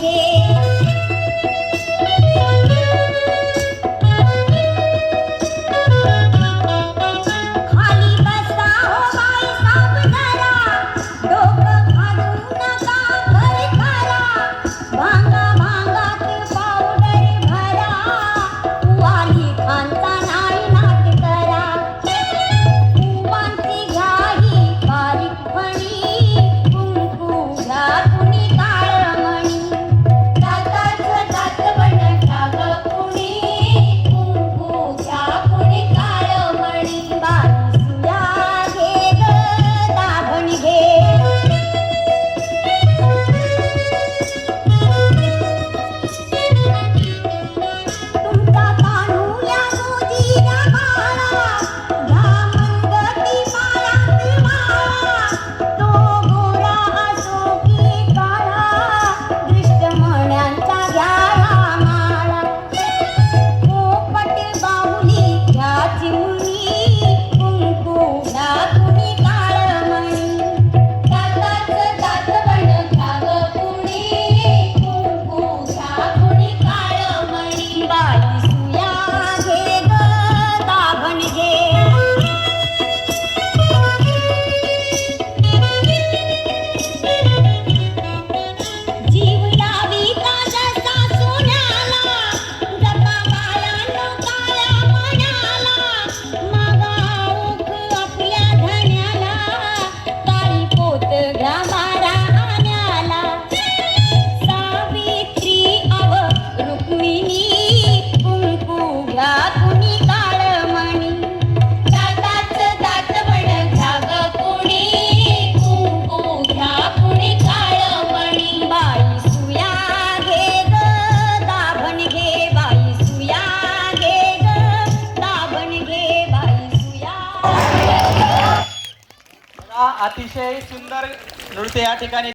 llegué अतिशय सुंदर नृत्य या ठिकाणी